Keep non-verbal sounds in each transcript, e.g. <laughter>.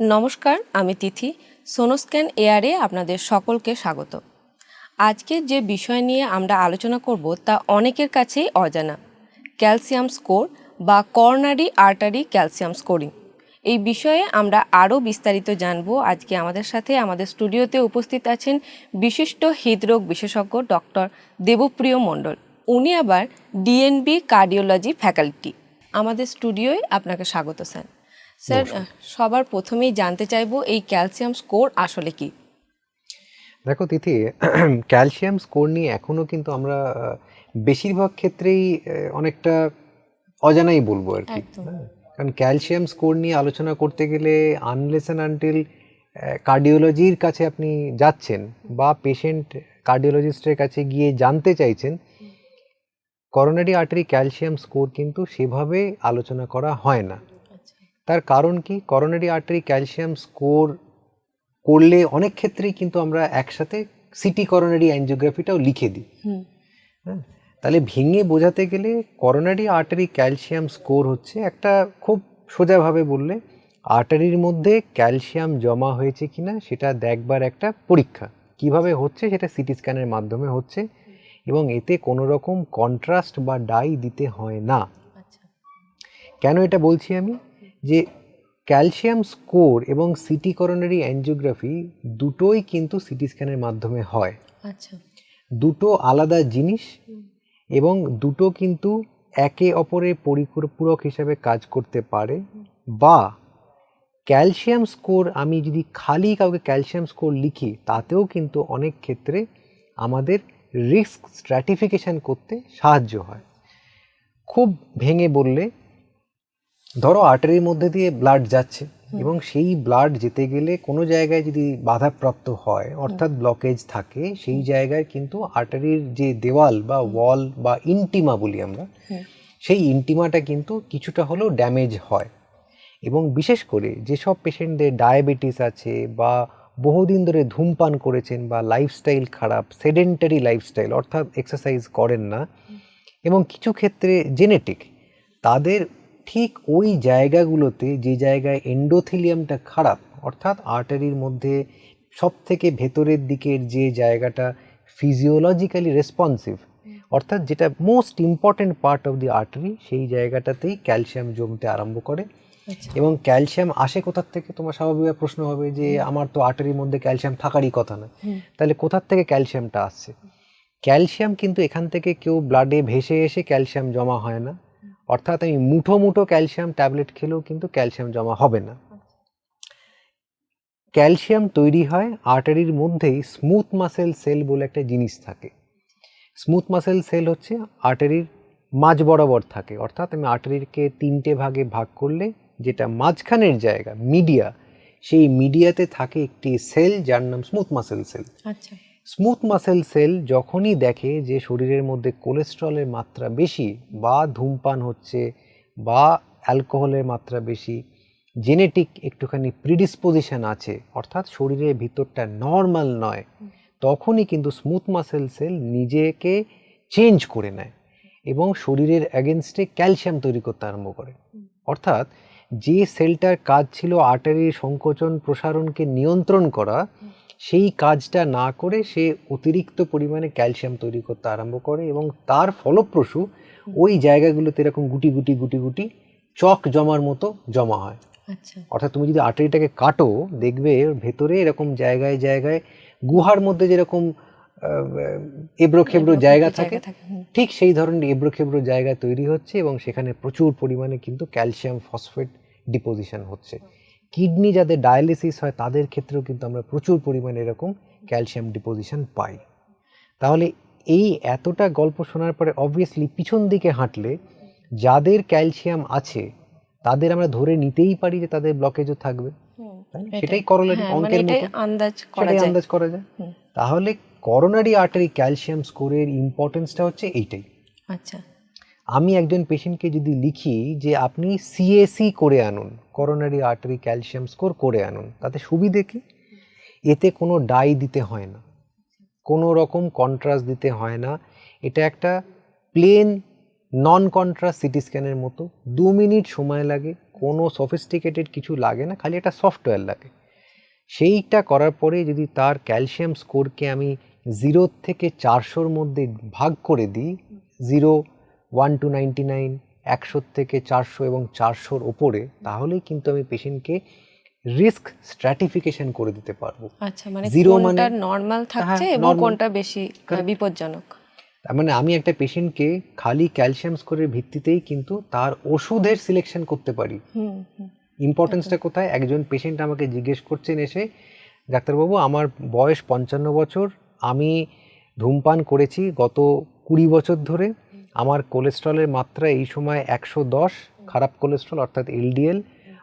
নমস্কার, আমি তিথি। সোনোস্ক্যান এয়ারে আপনাদের সকলকে স্বাগত। আজকে যে বিষয় নিয়ে আমরা আলোচনা করব তা অনেকের কাছেই অজানা। ক্যালসিয়াম স্কোর বা কর্নারি আর্টারি ক্যালসিয়াম স্কোরিং। এই বিষয়ে আমরা আরও বিস্তারিত জানব। আজকে আমাদের সাথে আমাদের স্টুডিওতে উপস্থিত আছেন বিশিষ্ট হৃদরোগ বিশেষজ্ঞ ডক্টর দেবপ্রিয় মণ্ডল। উনি আবার ডিএনবি কার্ডিওলজি ফ্যাকাল্টি আমাদের স্টুডিওয় আপনাকে স্বাগত, স্যার। স্যার সবার প্রথমেই জানতে চাইব এই ক্যালসিয়াম স্কোর আসলে কি? দেখো তিথি <clears throat> ক্যালসিয়াম স্কোর নিয়ে এখনও কিন্তু আমরা বেশিরভাগ ক্ষেত্রেই অনেকটা অজানাই বলব আর কি। হ্যাঁ। কারণ ক্যালসিয়াম স্কোর নিয়ে আলোচনা করতে গেলে আনলেস অ্যান্ড আনটিল কার্ডিওলজির কাছে আপনি যাচ্ছেন বা পেশেন্ট কার্ডিওলজিস্টের কাছে গিয়ে জানতে চাইছেন করোনারি আর্টারি ক্যালসিয়াম স্কোর কিন্তু সেভাবে আলোচনা করা হয় না। তার কারণ কি? করোনারি আর্টারি ক্যালসিয়াম স্কোর করলে অনেক ক্ষেত্রেই কিন্তু আমরা একসাথে সিটি করোনারি অ্যাঞ্জিওগ্রাফিটাও লিখে দিই। হ্যাঁ? তাহলে ভেঙে বোঝাতে গেলে করোনারি আর্টারি ক্যালসিয়াম স্কোর হচ্ছে একটা খুব সোজাভাবে বললে আর্টারির মধ্যে ক্যালসিয়াম জমা হয়েছে কিনা সেটা দেখবার একটা পরীক্ষা। কীভাবে হচ্ছে সেটা সিটি স্ক্যানের মাধ্যমে হচ্ছে এবং এতে কোনো রকম কন্ট্রাস্ট বা ডাই দিতে হয় না। আচ্ছা। কেন এটা বলছি আমি? যে ক্যালসিয়াম স্কোর এবং সিটি করোনারি অ্যাঞ্জিওগ্রাফি দুটোই কিন্তু সিটি স্ক্যানের মাধ্যমে হয়। আচ্ছা। দুটো আলাদা জিনিস এবং দুটো কিন্তু একে অপরের পরিপূরক হিসাবে কাজ করতে পারে বা ক্যালসিয়াম স্কোর আমি যদি খালি কাউকে ক্যালসিয়াম স্কোর লিখি তাতেও কিন্তু অনেক ক্ষেত্রে আমাদের রিস্ক স্ট্র্যাটিফিকেশন করতে সাহায্য হয়। খুব ভেঙে বললে ধরো আর্টারির মধ্যে দিয়ে ব্লাড যাচ্ছে এবং সেই ব্লাড যেতে গেলে কোনো জায়গায় যদি বাধাপ্রাপ্ত হয় অর্থাৎ ব্লকেজ থাকে সেই জায়গায় কিন্তু আর্টারির যে দেওয়াল বা ওয়াল বা ইন্টিমা বলি আমরা সেই ইন্টিমাটা কিন্তু কিছুটা হলেও ড্যামেজ হয়। এবং বিশেষ করে যেসব পেশেন্টদের ডায়াবেটিস আছে বা বহুদিন ধরে ধূমপান করেছেন বা লাইফস্টাইল খারাপ সেডেন্টারি লাইফস্টাইল অর্থাৎ এক্সারসাইজ করেন না এবং কিছু ক্ষেত্রে জেনেটিক তাদের ঠিক ওই জায়গাগুলোতে যে জায়গায় এন্ডোথিলিয়ামটা খারাপ অর্থাৎ আর্টারির মধ্যে সব থেকে ভেতরের দিকের যে জায়গাটা ফিজিওলজিক্যালি রেসপন্সিভ অর্থাৎ যেটা most important part of the artery সেই জায়গাটাতেই ক্যালসিয়াম জমতে আরম্ভ করে। আচ্ছা। এবং ক্যালসিয়াম আসে কোথার থেকে? তোমার স্বাভাবিক প্রশ্ন হবে যে আমার তো আর্টারির মধ্যে ক্যালসিয়াম থাকারই কথা না। তাহলে কোথার থেকে ক্যালসিয়ামটা আসছে? ক্যালসিয়াম কিন্তু এখান থেকে কেউ ব্লাডে ভেসে এসে ক্যালসিয়াম জমা হয় না। অর্থাৎ আমি মুঠো মুঠো ক্যালসিয়াম ট্যাবলেট খেলেও কিন্তু ক্যালসিয়াম জমা হবে না। ক্যালসিয়াম তৈরি হয় আর্টারির মধ্যেই স্মুথ মাসেল সেল বলে একটা জিনিস থাকে। স্মুথ মাসেল সেল হচ্ছে আর্টারির মাঝ বরাবর থাকে। অর্থাৎ আমি আর্টারিকে তিনটে ভাগে ভাগ করলে যেটা মাঝখানের জায়গা মিডিয়া সেই মিডিয়াতে থাকে একটি সেল যার নাম স্মুথ মাসেল সেল। আচ্ছা। স্মুথ মাসেল সেল যখনই দেখে যে শরীরের মধ্যে কোলেস্ট্রলের মাত্রা বেশি বা ধূমপান হচ্ছে বা অ্যালকোহলের মাত্রা বেশি, জেনেটিক একটুখানি প্রিডিসপোজিশন আছে, অর্থাৎ শরীরের ভিতরটা নর্মাল নয়, তখনই কিন্তু স্মুথ মাসেল সেল নিজেকে চেঞ্জ করে নেয় এবং শরীরের অ্যাগেনস্টে ক্যালসিয়াম তৈরি করতে আরম্ভ করে। অর্থাৎ যে সেলটার কাজ ছিল আর্টারির সংকোচন প্রসারণকে নিয়ন্ত্রণ করা সেই কাজটা না করে সে অতিরিক্ত পরিমাণে ক্যালসিয়াম তৈরি করতে আরম্ভ করে এবং তার ফলপ্রসূ ওই জায়গাগুলোতে এরকম গুটি গুটি গুটি গুটি চক জমার মতো জমা হয়। আচ্ছা। অর্থাৎ তুমি যদি আর্টারিটাকে কাটো দেখবে ওর ভেতরে এরকম জায়গায় জায়গায় গুহার মধ্যে যেরকম এবড়ো খেবড়ো জায়গা থাকে ঠিক সেই ধরনের এবড়ো খেবড়ো জায়গা তৈরি হচ্ছে এবং সেখানে প্রচুর পরিমাণে কিন্তু ক্যালসিয়াম ফসফেট ডিপোজিশন হচ্ছে। কিডনি যাদের ডায়ালিসিস হয় তাদের ক্ষেত্রেও কিন্তু আমরা প্রচুর পরিমাণে এরকম ক্যালসিয়াম ডিপোজিশন পাই। তাহলে এই এতটা গল্প শোনার পরে অবভিয়াসলি পিছন দিকে হাঁটলে যাদের ক্যালসিয়াম আছে তাদের আমরা ধরে নিতেই পারি যে তাদের ব্লকেজও থাকবে। সেটাই করলারি হ্যাঁ, মানে অঙ্কের মতো। আন্দাজ করা যায়। আন্দাজ করা যায়। তাহলে করোনারি আর্টারি ক্যালসিয়াম স্কোরের ইম্পর্টেন্সটা হচ্ছে এইটাই। আচ্ছা। আমি একজন পেশেন্টকে যদি লিখি যে আপনি সিএসি করে আনুন করোনারি আর্টারি ক্যালসিয়াম স্কোর করে আনুন, তাতে সুবিধে কি? এতে কোনো ডাই দিতে হয় না, কোনো রকম কন্ট্রাস্ট দিতে হয় না। এটা একটা প্লেন নন কন্ট্রাস্ট সিটি স্ক্যানের মতো, দু মিনিট সময় লাগে, কোনো সফিস্টিকেটেড কিছু লাগে না, খালি একটা সফটওয়্যার লাগে। সেইটা করার পরে যদি তার ক্যালসিয়াম স্কোরকে আমি জিরোর থেকে চারশোর মধ্যে ভাগ করে দিই zero one two ninety nine একশোর থেকে চারশো এবং চারশোর ওপরে তাহলেই কিন্তু আমি পেশেন্টকে রিস্ক স্ট্র্যাটিফিকেশন করে দিতে পারব। আচ্ছা মানে কোনটা মানে- নর্মাল থাকছে হ্যাঁ, এবং কোনটা বেশি বিপজ্জনক? তার মানে আমি একটা পেশেন্টকে খালি ক্যালসিয়াম স্কোরের ভিত্তিতেই কিন্তু তার ওষুধের সিলেকশন করতে পারি। ইম্পর্টেন্সটা কোথায়? একজন পেশেন্ট আমাকে জিজ্ঞেস করছেন এসে ডাক্তারবাবু আমার বয়স পঞ্চান্ন বছর আমি ধূমপান করেছি গত কুড়ি বছর ধরে আমার কোলেস্ট্রলের মাত্রা এই সময় একশো দশ খারাপ কোলেস্ট্রল অর্থাৎ এলডিএল।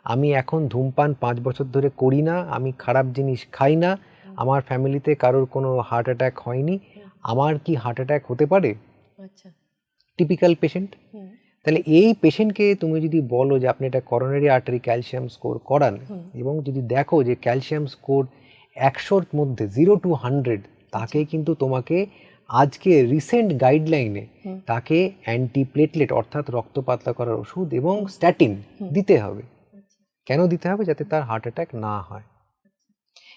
আমি এখন ধূমপান পাঁচ বছর ধরে করি না আমি খারাপ জিনিস খাই না। আমার ফ্যামিলিতে কারোর কোনো হার্ট অ্যাটাক হয়নি। আমার কি হার্ট অ্যাটাক হতে পারে? আচ্ছা। টিপিক্যাল পেশেন্ট তাহলে এই পেশেন্টকে তুমি যদি বলো যে আপনি এটা করোনারি আর্টারি ক্যালসিয়াম স্কোর করান এবং যদি দেখো যে ক্যালসিয়াম স্কোর একশোর মধ্যে জিরো টু হান্ড্রেড তাকে কিন্তু তোমাকে আজকে রিসেন্ট গাইডলাইনে তাকে অ্যান্টি প্লেটলেট অর্থাৎ রক্ত পাতলা করার ওষুধ এবং স্ট্যাটিন দিতে হবে। কেন দিতে হবে? যাতে তার হার্ট অ্যাটাক না হয়।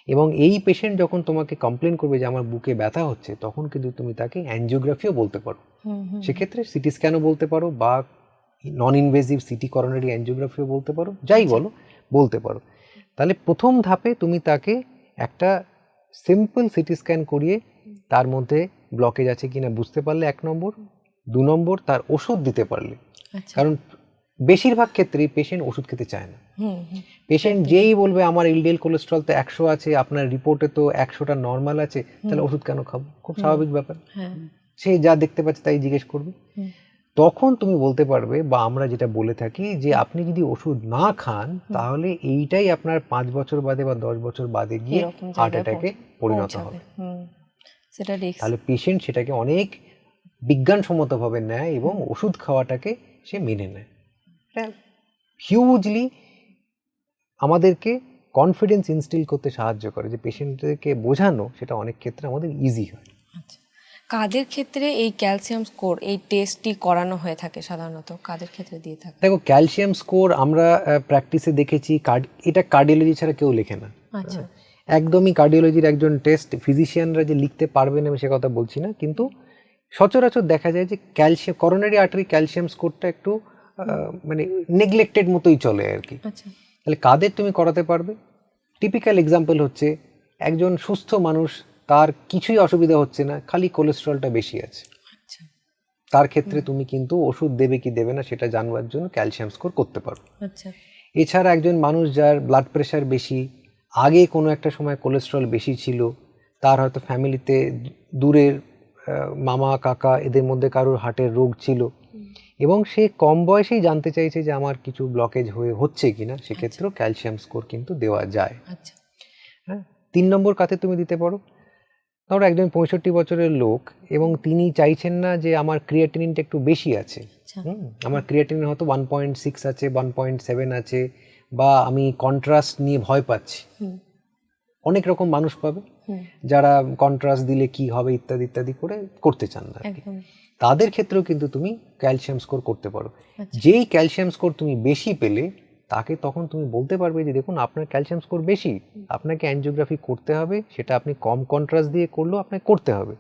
এবং এই পেশেন্ট যখন তোমাকে কমপ্লেন করবে যে আমার বুকে ব্যথা হচ্ছে তখন কিন্তু তুমি তাকে অ্যাঞ্জিওগ্রাফিও বলতে পারো। সেক্ষেত্রে সিটি স্ক্যানও বলতে পারো বা নন ইনভেসিভ সিটি করোনারি অ্যাঞ্জিওগ্রাফিও বলতে পারো। যাই বলো বলতে পারো। তাহলে প্রথম ধাপে তুমি তাকে একটা সিম্পল সিটি স্ক্যান করিয়ে তার মধ্যে ব্লকেজ আছে কিনা বুঝতে পারলে এক নম্বর দু নম্বর তার ওষুধ দিতে পারলে। আচ্ছা। কারণ বেশিরভাগ ক্ষেত্রেই পেশেন্ট ওষুধ খেতে চায় না। পেশেন্ট যেই বলবে আমার এলডিএল কোলেস্ট্রল তো একশো আছে আপনার রিপোর্টে তো একশোটা নর্মাল আছে তাহলে ওষুধ কেন খাব? খুব স্বাভাবিক ব্যাপার। হ্যাঁ। সে যা দেখতে পাচ্ছে তাই জিজ্ঞেস করবে। তখন তুমি বলতে পারবে বা আমরা যেটা বলে থাকি যে আপনি যদি ওষুধ না খান তাহলে এইটাই আপনার পাঁচ বছর বাদে বা দশ বছর বাদে গিয়ে হার্ট অ্যাটাকে পরিণত হবে। সেটা তাহলে পেশেন্ট সেটাকে অনেক বিজ্ঞানসম্মতভাবে নেয় এবং ওষুধ খাওয়াটাকে সে মেনে নেয়। এটা হিউজলি আমাদেরকে কনফিডেন্স ইনস্টিল করতে সাহায্য করে যে পেশেন্টদেরকে বোঝানো সেটা অনেক ক্ষেত্রে আমাদের ইজি হয়। আচ্ছা। কাদের ক্ষেত্রে এই ক্যালসিয়াম স্কোর এই টেস্টটি করানো হয়ে থাকে সাধারণত? কাদের ক্ষেত্রে দিয়ে থাকে? দেখো ক্যালসিয়াম স্কোর আমরা প্র্যাকটিসে দেখেছি কার্ড এটা কার্ডিওলজি ছাড়া কেউ লেখে না। আচ্ছা। একদমই কার্ডিওলজির একজন টেস্ট ফিজিশিয়ানরা যে লিখতে পারবেন আমি সে কথা বলছি না কিন্তু সচরাচর দেখা যায় যে ক্যালসিয়াম করোনারি আর্টারি ক্যালসিয়াম স্কোরটা একটু মানে নেগলেক্টেড মতোই চলে আর কি। আচ্ছা। তাহলে কাদের তুমি করাতে পারবে? টিপিক্যাল এক্সাম্পল হচ্ছে একজন সুস্থ মানুষ তার কিছুই অসুবিধা হচ্ছে না খালি কোলেস্ট্রলটা বেশি আছে। আচ্ছা। তার ক্ষেত্রে তুমি কিন্তু ওষুধ দেবে কি দেবে না সেটা জানবার জন্য ক্যালসিয়াম স্কোর করতে পারো। আচ্ছা। এছাড়া একজন মানুষ যার ব্লাড প্রেশার বেশি আগে কোনো একটা সময় কোলেস্ট্রল বেশি ছিল তার হয়তো ফ্যামিলিতে দূরের মামা কাকা এদের মধ্যে কারোর হার্টের রোগ ছিল। এবং সে কম বয়সেই জানতে চাইছে যে আমার কিছু ব্লকেজ হয়ে হচ্ছে কিনা সেক্ষেত্রেও ক্যালসিয়াম স্কোর কিন্তু দেওয়া যায়। আচ্ছা। হ্যাঁ তিন নম্বর কাতে তুমি দিতে পারো। ধরো একজন পঁয়ষট্টি বছরের লোক এবং তিনি চাইছেন না যে আমার ক্রিয়েটিনিনটা একটু বেশি আছে। আচ্ছা। আমার ক্রিয়েটিনিন হয়তো ওয়ান পয়েন্ট সিক্স আছে ওয়ান পয়েন্ট সেভেন আছে। বা আমি কন্ট্রাস্ট নিয়ে ভয় পাচ্ছি। অনেক রকম মানুষ পাবে যারা কন্ট্রাস্ট দিলে কি হবে ইত্যাদি ইত্যাদি করে করতে চান না তাদের ক্ষেত্রেও কিন্তু তুমি ক্যালসিয়াম স্কোর করতে পারো। আচ্ছা। যেই ক্যালসিয়াম স্কোর তুমি বেশি পেলে তাকে তখন তুমি বলতে পারবে যে দেখুন আপনার ক্যালসিয়াম স্কোর বেশি আপনাকে অ্যানজিওগ্রাফি করতে হবে সেটা আপনি কম কন্ট্রাস্ট দিয়ে করলেও আপনাকে করতে হবে।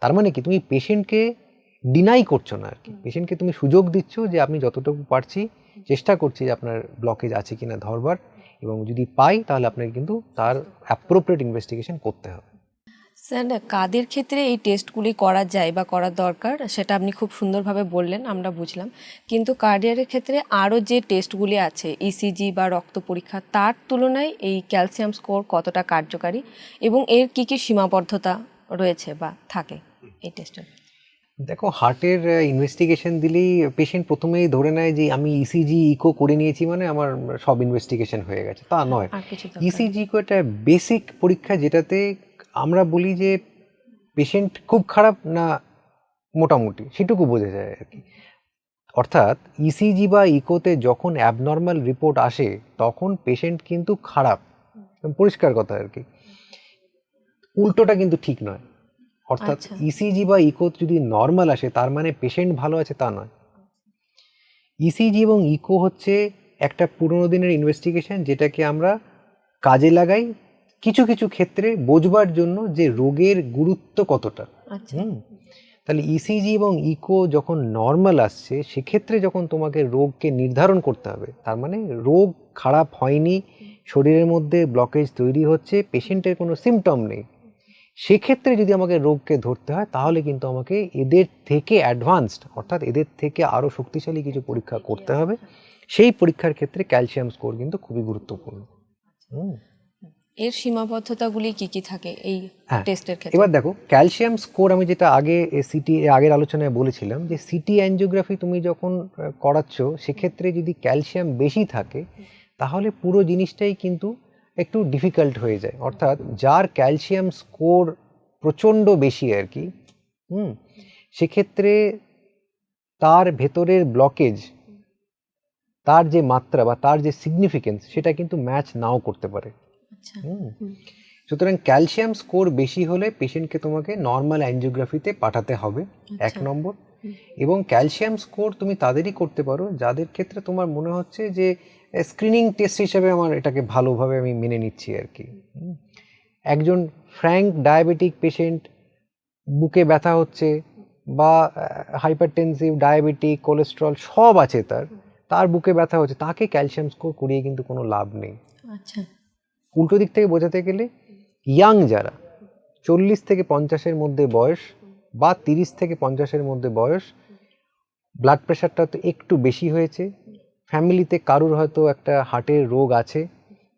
তার মানে কি? তুমি পেশেন্টকে ডিনাই করছ না আর কি। পেশেন্টকে তুমি সুযোগ দিচ্ছ যে আমি যতটুকু পারছি চেষ্টা করছি যে আপনার ব্লকেজ আছে কি না ধরবার এবং যদি পাই তাহলে আপনাকে কিন্তু তার অ্যাপ্রোপ্রিয়েট ইনভেস্টিগেশন করতে হবে। স্যার কাদের ক্ষেত্রে এই টেস্টগুলি করা যায় বা করার দরকার সেটা আপনি খুব সুন্দরভাবে বললেন আমরা বুঝলাম। কিন্তু কার্ডিয়ারের ক্ষেত্রে আরও যে টেস্টগুলি আছে ইসিজি বা রক্ত পরীক্ষা তার তুলনায় এই ক্যালসিয়াম স্কোর কতটা কার্যকারী এবং এর কি কি সীমাবদ্ধতা রয়েছে বা থাকে এই টেস্টের দেখো হার্টের ইনভেস্টিগেশন দিলেই পেশেন্ট প্রথমেই ধরে নেয় যে আমি ইসিজি ইকো করে নিয়েছি মানে আমার সব ইনভেস্টিগেশন হয়ে গেছে। তা নয়। কিছু দরকার? ইসিজি ইকো একটা বেসিক পরীক্ষা যেটাতে আমরা বলি যে পেশেন্ট খুব খারাপ না মোটামুটি সেটুকু বোঝা যায় আর কি। অর্থাৎ ইসিজি বা ইকোতে যখন অ্যাবনর্মাল রিপোর্ট আসে তখন পেশেন্ট কিন্তু খারাপ। পরিষ্কার কথা আর কি। উল্টোটা কিন্তু ঠিক নয়। অর্থাৎ আচ্ছা। ইসিজি বা ইকো যদি নর্মাল আসে তার মানে পেশেন্ট ভালো আছে তা নয়। ইসিজি এবং ইকো হচ্ছে একটা পুরোনো দিনের ইনভেস্টিগেশন যেটাকে আমরা কাজে লাগাই কিছু কিছু ক্ষেত্রে বোঝবার জন্য যে রোগের গুরুত্ব কতটা। আচ্ছা। হুম? তাহলে ইসিজি এবং ইকো যখন নর্মাল আসছে সেক্ষেত্রে যখন তোমাকে রোগকে নির্ধারণ করতে হবে তার মানে রোগ খারাপ হয়নি শরীরের মধ্যে ব্লকেজ তৈরি হচ্ছে পেশেন্টের কোনো সিমটম নেই। সেক্ষেত্রে যদি আমাকে রোগকে ধরতে হয় তাহলে কিন্তু আমাকে এদের থেকে অ্যাডভান্সড অর্থাৎ এদের থেকে আরও শক্তিশালী কিছু পরীক্ষা করতে হবে। সেই পরীক্ষার ক্ষেত্রে ক্যালসিয়াম স্কোর কিন্তু খুবই গুরুত্বপূর্ণ। হুম। এর সীমাবদ্ধতাগুলি কি কি থাকে এই হ্যাঁ, টেস্টের ক্ষেত্রে? এবার দেখো ক্যালসিয়াম স্কোর আমি যেটা আগে সিটি আগের আলোচনায় বলেছিলাম যে সিটি অ্যাঞ্জিওগ্রাফি তুমি যখন করাচ্ছ সেক্ষেত্রে যদি ক্যালসিয়াম বেশি থাকে তাহলে পুরো জিনিসটাই কিন্তু একটু ডিফিকাল্ট হয়ে যায়। অর্থাৎ যার ক্যালসিয়াম স্কোর প্রচণ্ড বেশি আর কি হুম সেক্ষেত্রে তার ভেতরের ব্লকেজ তার যে মাত্রা বা তার যে সিগনিফিকেন্স সেটা কিন্তু ম্যাচ নাও করতে পারে। আচ্ছা হুম। হুম। সুতরাং ক্যালসিয়াম স্কোর বেশি হলে পেশেন্টকে তোমাকে নর্মাল অ্যাঞ্জিওগ্রাফিতে পাঠাতে হবে। এক আচ্ছা। নম্বর এবং ক্যালসিয়াম স্কোর তুমি তাদেরই করতে পারো যাদের ক্ষেত্রে তোমার মনে হচ্ছে যে স্ক্রিনিং টেস্ট হিসেবে আমার এটাকে ভালোভাবে আমি মেনে নিচ্ছি আর কি। একজন ফ্র্যাঙ্ক ডায়াবেটিক পেশেন্ট বুকে ব্যথা হচ্ছে বা হাইপারটেনসিভ ডায়াবেটিক কোলেস্ট্রল সব আছে তার তার বুকে ব্যথা হচ্ছে তাকে ক্যালসিয়াম স্কোর করিয়ে কিন্তু কোনো লাভ নেই। আচ্ছা। উল্টো দিক থেকে বোঝাতে গেলে ইয়াং যারা, চল্লিশ থেকে পঞ্চাশের মধ্যে বয়স বা তিরিশ থেকে পঞ্চাশের মধ্যে বয়স ব্লাড প্রেশারটা তো একটু বেশি হয়েছে। ফ্যামিলিতে কারুর হয়তো একটা হার্টের রোগ আছে,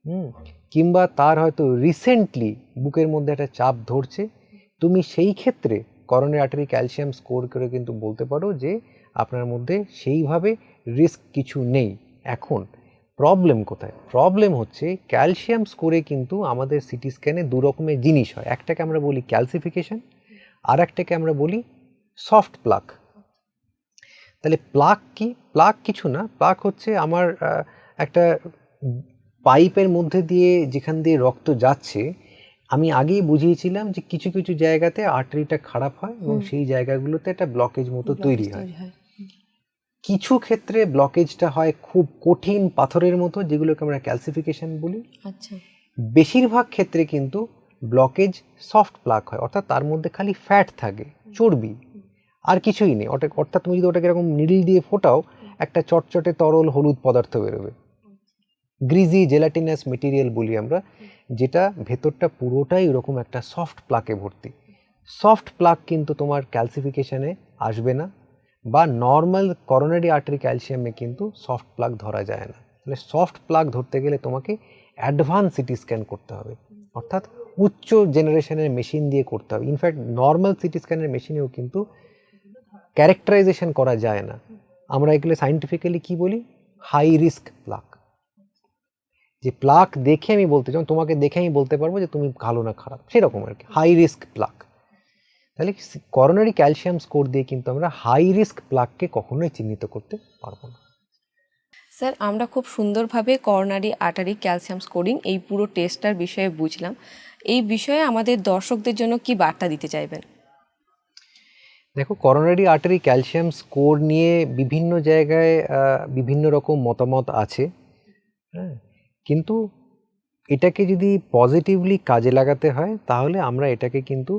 হুম, কিংবা তার হয়তো রিসেন্টলি বুকের মধ্যে একটা চাপ ধরছে। তুমি সেই ক্ষেত্রে করোনারি আর্টারি ক্যালসিয়াম স্কোর করে কিন্তু বলতে পারো যে আপনার মধ্যে সেইভাবে রিস্ক কিছু নেই। এখন প্রবলেম কোথায়? প্রবলেম হচ্ছে ক্যালসিয়াম স্কোরে কিন্তু আমাদের সিটি স্ক্যানে দু রকমের জিনিস হয়। একটাকে আমরা বলি ক্যালসিফিকেশন আর একটাকে আমরা বলি সফট প্লাক তাহলে প্লাক কি? প্লাক কিছু না। প্লাক হচ্ছে আমার একটা পাইপের মধ্যে দিয়ে যেখান দিয়ে রক্ত যাচ্ছে আমি আগেই বুঝিয়েছিলাম যে কিছু কিছু জায়গাতে আর্টারিটা খারাপ হয় এবং সেই জায়গাগুলোতে একটা ব্লকেজ মতো তৈরি হয়। কিছু ক্ষেত্রে ব্লকেজটা হয় খুব কঠিন পাথরের মতো যেগুলোকে আমরা ক্যালসিফিকেশন বলি। আচ্ছা। বেশিরভাগ ক্ষেত্রে কিন্তু ব্লকেজ সফট প্লাক হয় অর্থাৎ তার মধ্যে খালি ফ্যাট থাকে চর্বি। আর কিছুই নেই ওটা অর্থাৎ তুমি যদি ওটাকে এরকম নিডল দিয়ে ফোটাও একটা চটচটে তরল হলুদ পদার্থ বেরোবে। গ্রিজি জেলাটিনাস মেটেরিয়াল বলি আমরা যেটা ভেতরটা পুরোটাই ওরকম একটা সফট প্লাকে ভর্তি। সফট প্লাক কিন্তু তোমার ক্যালসিফিকেশানে আসবে না। বা নর্মাল করোনারি আর্টারি ক্যালসিয়ামে কিন্তু সফট প্লাগ ধরা যায় না। তাহলে সফট প্লাগ ধরতে গেলে তোমাকে অ্যাডভান্স সিটি স্ক্যান করতে হবে। অর্থাৎ উচ্চ জেনারেশনের মেশিন দিয়ে করতে হবে। ইনফ্যাক্ট নর্মাল সিটি স্ক্যানের মেশিনেও কিন্তু ক্যারেক্টারাইজেশন করা যায় না। আমরা এগুলো সাইন্টিফিক্যালি কি বলি? হাই রিস্ক প্লাক যে প্লাক দেখে আমি বলতে চাই, তোমাকে দেখে আমি বলতে পারব যে তুমি ভালো না খারাপ। সেরকম আর কি। হাই রিস্ক প্লাক তাহলে করোনারি ক্যালসিয়াম স্কোর দিয়ে কিন্তু আমরা হাই রিস্ক প্লাককে কখনোই চিহ্নিত করতে পারব না। স্যার আমরা খুব সুন্দরভাবে করোনারি আর্টারি ক্যালসিয়াম স্কোরিং এই পুরো টেস্টটার বিষয়ে বুঝলাম। এই বিষয়ে আমাদের দর্শকদের জন্য কি বার্তা দিতে চাইবেন? দেখো করোনারি আর্টারি ক্যালসিয়াম স্কোর নিয়ে বিভিন্ন জায়গায় বিভিন্ন রকম মতামত আছে। হ্যাঁ কিন্তু এটাকে যদি পজিটিভলি কাজে লাগাতে হয় তাহলে আমরা এটাকে কিন্তু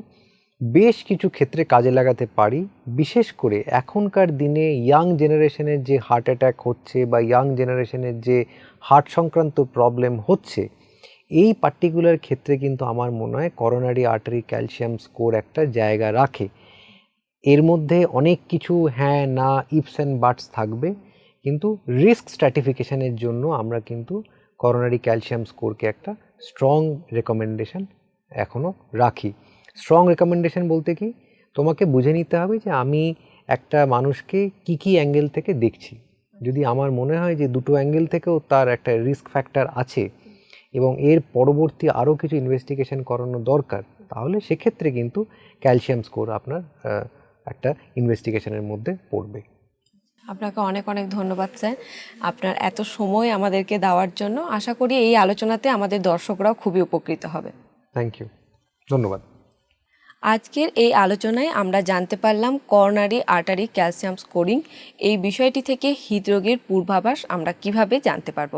বেশ কিছু ক্ষেত্রে কাজে লাগাতে পারি, বিশেষ করে এখনকার দিনে ইয়াং জেনারেশনের যে হার্ট অ্যাটাক হচ্ছে বা ইয়াং জেনারেশনের যে হার্ট সংক্রান্ত প্রবলেম হচ্ছে, এই পার্টিকুলার ক্ষেত্রে কিন্তু আমার মনে হয় করোনারি আর্টারি ক্যালসিয়াম স্কোর একটা জায়গা রাখে। এর মধ্যে অনেক কিছু হ্যাঁ না ইপস অ্যান্ড বাটস থাকবে, কিন্তু রিস্ক স্ট্র্যাটিফিকেশনের জন্য আমরা কিন্তু করোনারি ক্যালসিয়াম স্কোরকে একটা স্ট্রং রেকমেন্ডেশন এখনও রাখি। স্ট্রং রেকমেন্ডেশন বলতে কি? তোমাকে বুঝে নিতে হবে যে আমি একটা মানুষকে কি কি অ্যাঙ্গেল থেকে দেখছি। যদি আমার মনে হয় যে দুটো অ্যাঙ্গেল থেকেও তার একটা রিস্ক ফ্যাক্টর আছে এবং এর পরবর্তী আরও কিছু ইনভেস্টিগেশন করানো দরকার তাহলে সেক্ষেত্রে কিন্তু ক্যালসিয়াম স্কোর আপনার একটা ইনভেস্টিগেশনের মধ্যে পড়বে। আপনাকে অনেক অনেক ধন্যবাদ স্যার। আপনার এত সময় আমাদেরকে দেওয়ার জন্য আশা করি এই আলোচনাতে আমাদের দর্শকরাও খুবই উপকৃত হবে। থ্যাংক ইউ ধন্যবাদ। আজকের এই আলোচনায় আমরা জানতে পারলাম করোনারি আর্টারি ক্যালসিয়াম স্কোরিং, এই বিষয়টি থেকে হৃদরোগের পূর্বাভাস আমরা কীভাবে জানতে পারব।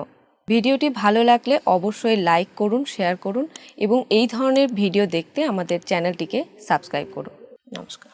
ভিডিওটি ভালো লাগলে অবশ্যই লাইক করুন, শেয়ার করুন এবং এই ধরনের ভিডিও দেখতে আমাদের চ্যানেলটিকে সাবস্ক্রাইব করুন। নমস্কার।